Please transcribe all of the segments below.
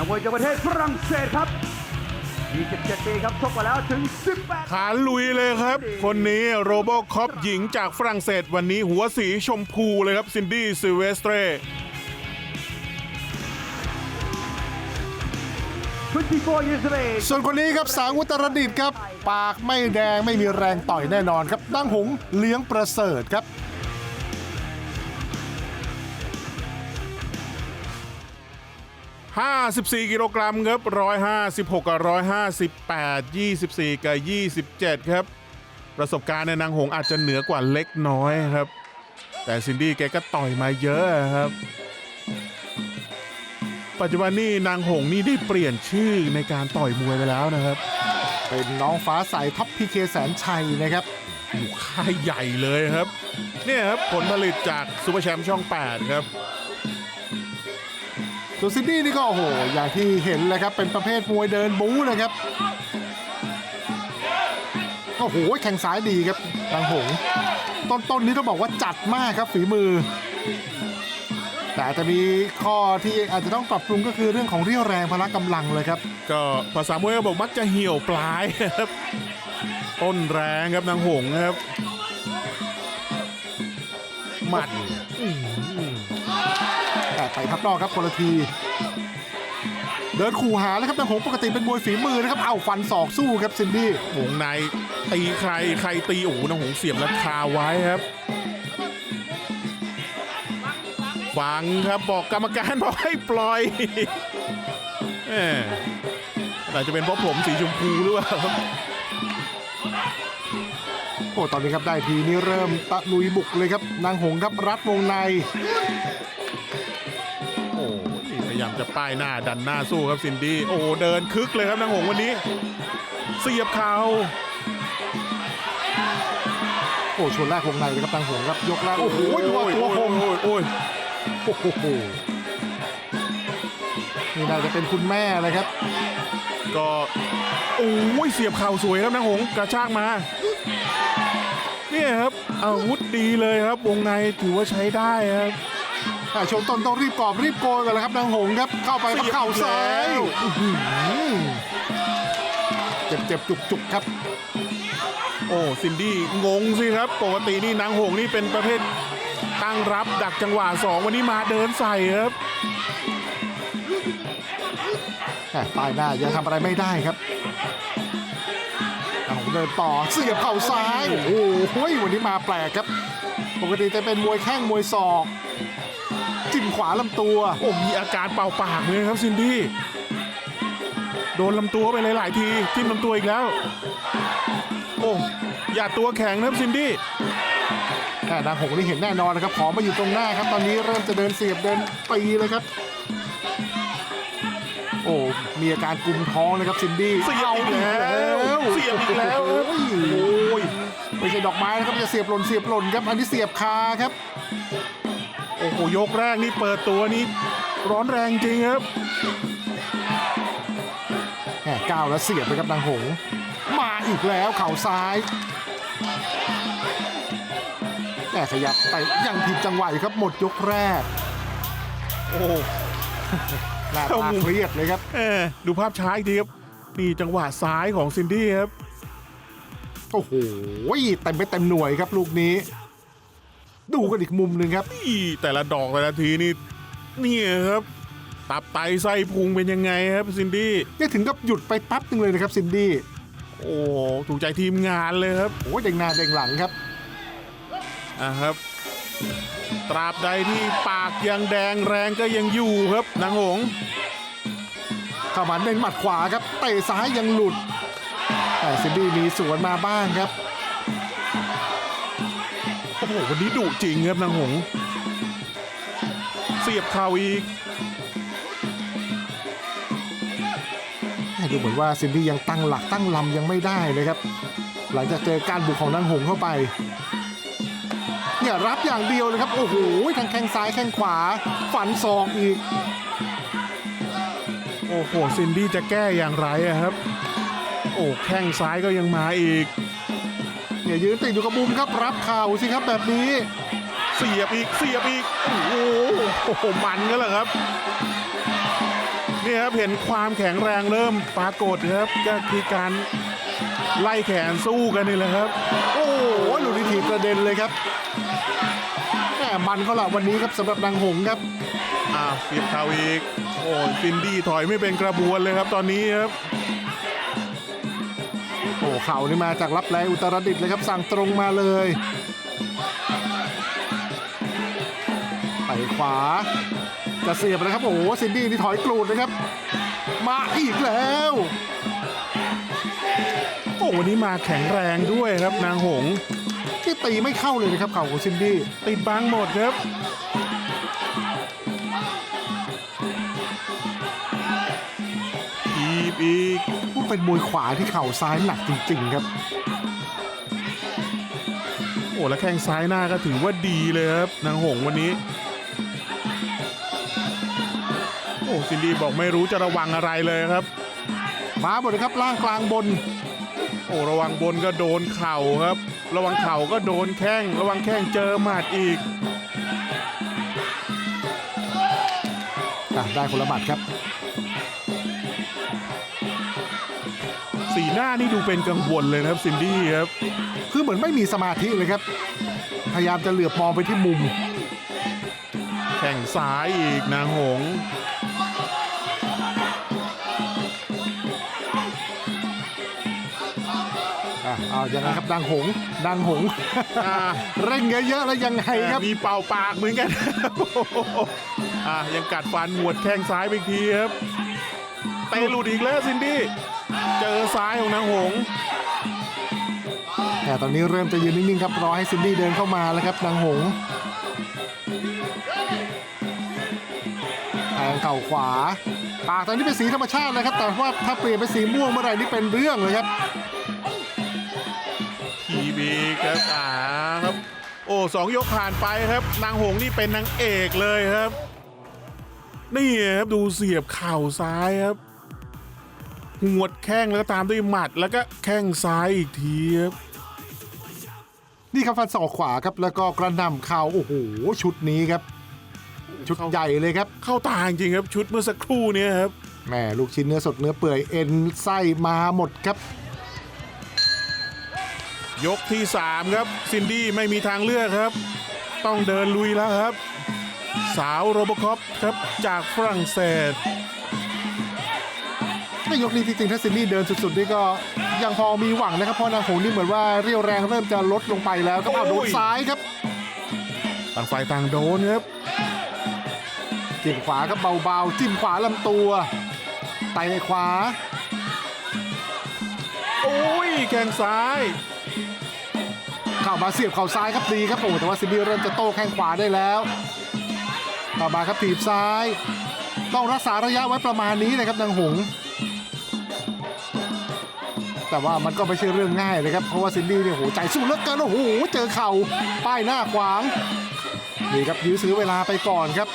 นักมวยจากประเทศฝรั่งเศสครับ27ปีครับชกมาแล้วถึง 18 ขาลุยเลยครับ คนนี้โรโบคอปหญิงจากฝรั่งเศสวันนี้หัวสีชมพูเลยครับ ซินดี้ซิลเวสเตร24 years of age ส่วนคนนี้ครับสางอุตรดิตถ์ครับ ปากไม่แดงไม่มีแรงต่อยแน่นอนครับดั้งหงเลี้ยงประเสริฐครับ 54 กิโลกรัมครับ 156 กับ 158 24 กับ 27 ครับ ประสบการณ์ในนางหงอาจจะเหนือกว่าเล็กน้อยครับ แต่ซินดี้แกก็ต่อยมาเยอะครับ ปัจจุบันนี้นางหงนี่ได้เปลี่ยนชื่อในการต่อยมวยไปแล้วนะครับ เป็นน้องฟ้าใสท็อปพีเคแสนชัยนะครับอยู่ค่ายใหญ่เลยครับ เนี่ยครับผลผลิตจากซูเปอร์แชมป์ช่อง 8 ครับ ส่วนซินดี้นี่ก็โอ้โหอย่างที่เห็นเลยครับเป็นประเภทมวยเดินบู๊นะครับโอ้โหแข่งซ้ายดีครับดังหงต้นๆนี้ต้องบอกว่าจัดมากครับฝีมือ แต่อาจจะมีข้อที่อาจจะต้องปรับปรุงก็คือเรื่องของเรี่ยวแรงพละกำลังเลยครับ ก็ภาษามวยก็บอกมักจะเหี่ยวปลายครับต้นแรงครับนางหงครับหมัดแต่ ไปพับนอกครับคนละที เดินขู่หาแล้วครับนางหงปกติเป็นมวยฝีมือนะครับ เอาฟันศอกสู้ครับซินดี้วงในตีใครใครตีโอ้โหนางหงเสียบแล้วคาไว้ครับฟังครับบอกกรรมการบอกให้ปล่อยแหมอาจจะเป็นเพราะผมสีชมพูหรือเปล่าครับโอ้ตอนนี้ครับได้ทีนี้เริ่มตะลุยบุกเลยครับ นางหงครับรัดวงในโอ้นี่พยายามจะป้ายหน้าดันหน้าสู้ครับซินดี้โอ้เดินคึกเลยครับนางหงวันนี้ เสียบเข่าโอ้ชวนแรกวงในเลยครับนางหงครับยกแรกโอ้โหดูเอาตัวคมโอ้ยโอ้ยโอ้โหนี่น่าจะเป็นคุณแม่เลยครับ ก็โอ้ยเสียบเข่าสวยครับนางหงกระชากมาเนี่ยครับอาวุธดีเลยครับวงในถือว่าใช้ได้ครับ แต่ชมต้นต้องรีบกรอบรีบโกยกันแล้วครับนางหงครับ เข้าไปเสียบเข่าซ้ายแล้วอื้อหือเจ็บเจ็บจุกจุกๆครับ โอ้ซินดี้งงสิครับ ปกตินี่นางหงนี่เป็นประเภทตั้งรับดักจังหวะสองวันนี้มาเดินใส่ครับแหม่ป้ายหน้ายังทำอะไรไม่ได้ครับเอาเดินต่อเสียบเข่าซ้าย โอ้โหวันนี้มาแปลกครับ ปกติจะเป็นมวยแข้งมวยศอก จิ้มขวาลำตัว โอ้มีอาการเป่าปากเลยครับซินดี้โดนลำตัวไปหลายๆทีจิ้มลำตัวอีกแล้ว โอ้อย่าตัวแข็งนะครับซินดี้แต่นางหงนี่เห็นแน่นอนนะครับขอมาอยู่ตรงหน้าครับ ตอนนี้เริ่มจะเดินเสียบเดินตีเลยครับ โอ้มีอาการกุมท้องนะครับซินดี้เสียบอีกแล้วเสียบอีกแล้วครับโอ้ยโอ้ยไม่ใช่ดอกไม้นะครับจะเสียบหล่นเสียบหล่นครับอันนี้เสียบคาครับ โอ้โหยกแรกนี่เปิดตัวนี่ร้อนแรงจริงครับแหมก้าวแล้วเสียบไปครับนางหง มาอีกแล้วเข่าซ้ายแหมขยับไปยังผิดจังหวะอยู่ครับหมดยกแรก โอ้หน้าตาเครียดเลยครับเออดูภาพช้าอีกทีครับนี่จังหวะซ้ายของซินดี้ครับ โอ้โหเต็มไปเต็มหน่วยครับลูกนี้ ดูกันอีกมุมหนึ่งครับ นี่แต่ละดอกแต่ละทีนี่นี่ครับ ตับไตไส้พุงเป็นยังไงครับซินดี้นี่ถึงกับหยุดไปแป๊บหนึ่งเลยนะครับซินดี้โอ้ถูกใจทีมงานเลยครับโอ้ยเด้งหน้าเด้งหลังครับอะครับ ตราบใดที่ปากยังแดงแรงก็ยังอยู่ครับนางหงเข้ามาเด้งหมัดขวาครับเตะซ้ายยังหลุดแต่ซินดี้มีสวนมาบ้างครับ โอ้โหวันนี้ดุจริงครับนางหง เสียบเข่าอีก ดูเหมือนว่าซินดี้ยังตั้งหลักตั้งลำยังไม่ได้เลยครับ หลังจากเจอการบุกของนางหงเข้าไป เนี่ยรับอย่างเดียวเลยครับ โอ้โหทั้งแข้งซ้ายแข้งขวา ฝันศอกอีก โอ้โหซินดี้จะแก้อย่างไรอะครับ โอ้แข้งซ้ายก็ยังมาอีก เนี่ยยืนติดอยู่กับมุมครับรับเข่าวสิครับแบบนี้ เสียบอีกเสียบอีกโอ้โหโอ้โหมันกันเหรอครับนี่ครับเห็นความแข็งแรงเริ่มปรากฏครับก็คือการไล่แขนสู้กันนี่แหละครับ โอ้โหลูกนิทีกระเด็นเลยครับแหมมันเขาละวันนี้ครับสำหรับนางหงส์ครับอ้าวเสียบเข่าอีกโอ้ยซินดี้ถอยไม่เป็นกระบวนเลยครับตอนนี้ครับ โอ้เข่านี่มาจากรับแรงอุตรดิตถ์เลยครับสั่งตรงมาเลยไปขวาจะเสียบนะครับโอ้โหซินดี้นี่ถอยกรูดนะครับ มาอีกแล้ว โอ้วันนี้มาแข็งแรงด้วยครับนางหงที่ตีไม่เข้าเลยนะครับเข่าของซินดี้ติดบังหมดครับทีบอีก เป็นมวยขวาที่เข่าซ้ายหนักจริง ๆ ครับ โอ้แล้วแข้งซ้ายหน้าก็ถือว่าดีเลยครับนางหงส์วันนี้โอ้ซินดี้บอกไม่รู้จะระวังอะไรเลยครับ มาหมดเลยครับล่างกลางบน โอ้ระวังบนก็โดนเข่าครับ ระวังเข่าก็โดนแข้งระวังแข้งเจอหมัดอีกอะได้คนละหมัดครับ สีหน้านี่ดูเป็นกังวลเลยนะครับซินดี้ครับ คือเหมือนไม่มีสมาธิเลยครับ พยายามจะเหลือบมองไปที่มุม แข่งซ้ายอีกนางหงส์อะเอายังไงครับดังหงส์ดังหงส์อ่า เร่งเยอะๆแล้วยังไงครับ มีเป่าปากเหมือนกัน อะยังกัดฟันหมวดแข้งซ้ายไปอีกทีครับ เตะหลุดอีกแล้วซินดี้ เจอซ้ายของนางหงส์แต่ตอนนี้เริ่มจะยืนนิ่งๆครับรอให้ซินดี้เดินเข้ามาแล้วครับดังหงส์แทงเข่าขวา ปากตอนนี้เป็นสีธรรมชาติเลยครับ แต่ว่าถ้าเปลี่ยนเป็นสีม่วงเมื่อไหร่นี่เป็นเรื่องเลยครับทีบีครับอ่าครับ โอ้สองยกผ่านไปครับ นางหงส์นี่เป็นนางเอกเลยครับ นี่ครับดูเสียบเข่าซ้ายครับ หวดแข้งแล้วก็ตามด้วยหมัด แล้วก็แข้งซ้ายอีกทีครับนี่ครับฟันศอกขวาครับแล้วก็กระหน่ำเข่าโอ้โหชุดนี้ครับ ชุดใหญ่เลยครับ เข้าตาจริงๆครับ ชุดเมื่อสักครู่เนี้ครับแหม่ลูกชิ้นเนื้อสดเนื้อเปื่อยเอ็นไส้มาหมดครับ ยกที่ 3 ครับ ซินดี้ไม่มีทางเลือกครับ ต้องเดินลุยแล้วครับ สาวโรบคอปครับจากฝรั่งเศส ในยกนี้จริงๆถ้าซินดี้เดินสุดๆนี่ก็ยังพอมีหวังนะครับเพราะนางหงส์นี่เหมือนว่าเรี่ยวแรงเริ่มจะลดลงไปแล้วก็เอาโดนซ้ายครับต่างฝ่ายต่างโดนครับจิ้มขวาครับเบาๆจิ้มขวาลำตัวไต่ขวาโอ้ยแข้งซ้ายเข้ามาเสียบเข่าซ้ายครับดีครับโอ้แต่ว่าซินดี้เริ่มจะโต้แข้งขวาได้แล้วเข้ามาครับถีบซ้าย ต้องรักษาระยะไว้ประมาณนี้นะครับนางหงส์ แต่ว่ามันก็ไม่ใช่เรื่องง่ายเลยครับเพราะว่าซินดี้เนี่ยโหใจสู้เหลือเกินโอ้โหเจอเข่าป้ายหน้าขวางนี่ครับยื้อซื้อเวลาไปก่อนครับ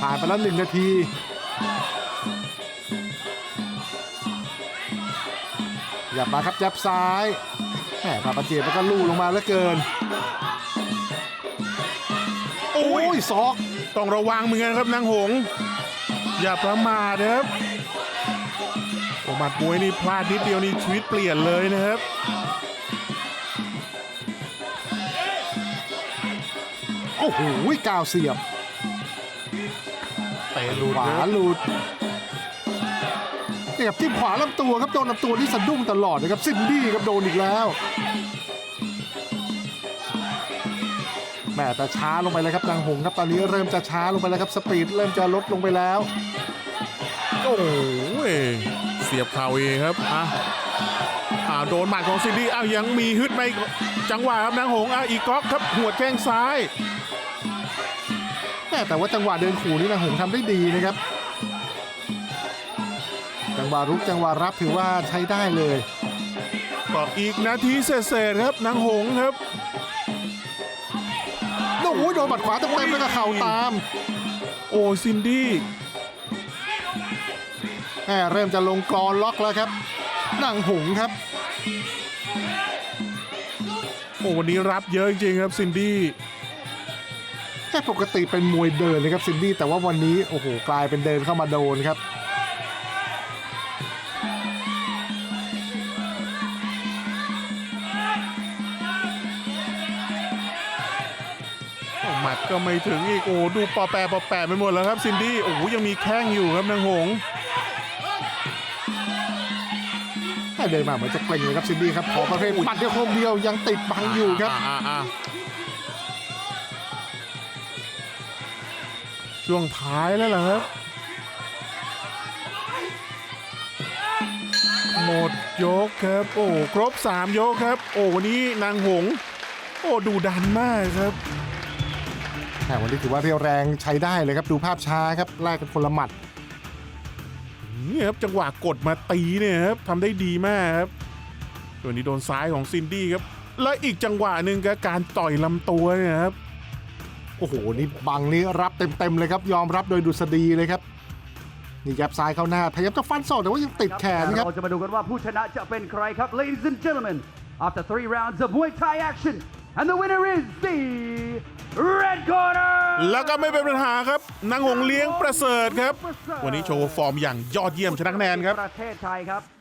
ผ่านไปแล้วหนึ่งนาทีหยับมาครับยับซ้ายแหมปาปาเจียบแล้วก็ลู่ลงมาเหลือเกิน โอ้ยยศอก ต้องระวังเหมือนกันครับนางหง อย่าประมาทนะครับโอ้ หมัดมวยนี่พลาดนิดเดียวนี่ชีวิตเปลี่ยนเลยนะครับโอ้โหก้าวเสียบเตะหลุดขวาครับหลุดนี่ครับจิ้มขวาลำตัวครับโดนลำตัวนี่สะดุ้งตลอดนะครับซินดี้ครับโดนอีกแล้วแหม่แต่ช้าลงไปเลยครับนางหงส์ครับตอนนี้เริ่มจะช้าลงไปแล้วครับสปีดเริ่มจะลดลงไปแล้วโอ้ยเสียบเข่าเองครับอะอ่าโดนหมัดของซินดี้อ้าวยังมีฮึดไปจังหวะครับนางหงส์อะอีกก๊อกครับหัวดแข้งซ้ายแม่แต่ว่าจังหวะเดินขู่นี่นางหงส์ทำได้ดีนะครับ จังหวะรุกจังหวะรับถือว่าใช้ได้เลยก็อีกนาทีเศษๆครับนางหงส์ครับโอ้โหโดนบัดขวาเต็มๆแล้วก็เข่าตาม โอ้ซินดี้แหม เริ่มจะลงกรอนล็อกแล้วครับนางหงส์ครับ โอ้วันนี้รับเยอะจริงๆครับซินดี้แค่ปกติเป็นมวยเดินเลยครับซินดี้แต่ว่าวันนี้โอ้โหกลายเป็นเดินเข้ามาโดนครับโอ้หมัดก็ไม่ถึงอีกโอ้ดูปอแปรปอแปรไปหมดแล้วครับซินดี้โอ้ยังมีแข้งอยู่ครับนางหง เดินมาเหมือนจะเกร็งเลยครับซินดี้ครับขอประเภทหมัดเดียวโคมเดียวยังติดบังอยู่ครับ ช่วงท้ายแล้วเหรอครับหมดยกครับ โอ้ครบ 3 ยกครับ โอ้วันนี้นางหงส์โอ้ดูดันมากครับแต่วันนี้ถือว่าเรียวแรงใช้ได้เลยครับดูภาพช้าครับแลกกันคนละหมัด เนี่ยครับจังหวะกดมาตีเนี่ยครับทำได้ดีมากครับตัวนี้โดนซ้ายของซินดี้ครับ และอีกจังหวะหนึ่งก็การต่อยลำตัวเนี่ยครับโอ้โหนี่บังนี่รับเต็มๆเลยครับ ยอมรับโดยดุษฎีเลยครับนี่ยับซ้ายเข้าหน้าพยายามจะฟันศอกแต่ว่ายังติดแขนครับเราจะมาดูกันว่าผู้ชนะจะเป็นใครครับ ladies and gentlemen after three rounds of Muay Thai action and the winner is the red corner แล้วก็ไม่เป็นปัญหาครับนางหงเลี้ยงประเสริฐครับ วันนี้โชว์ฟอร์มอย่างยอดเยี่ยมชนะคะแนนครับประเทศไทยครับ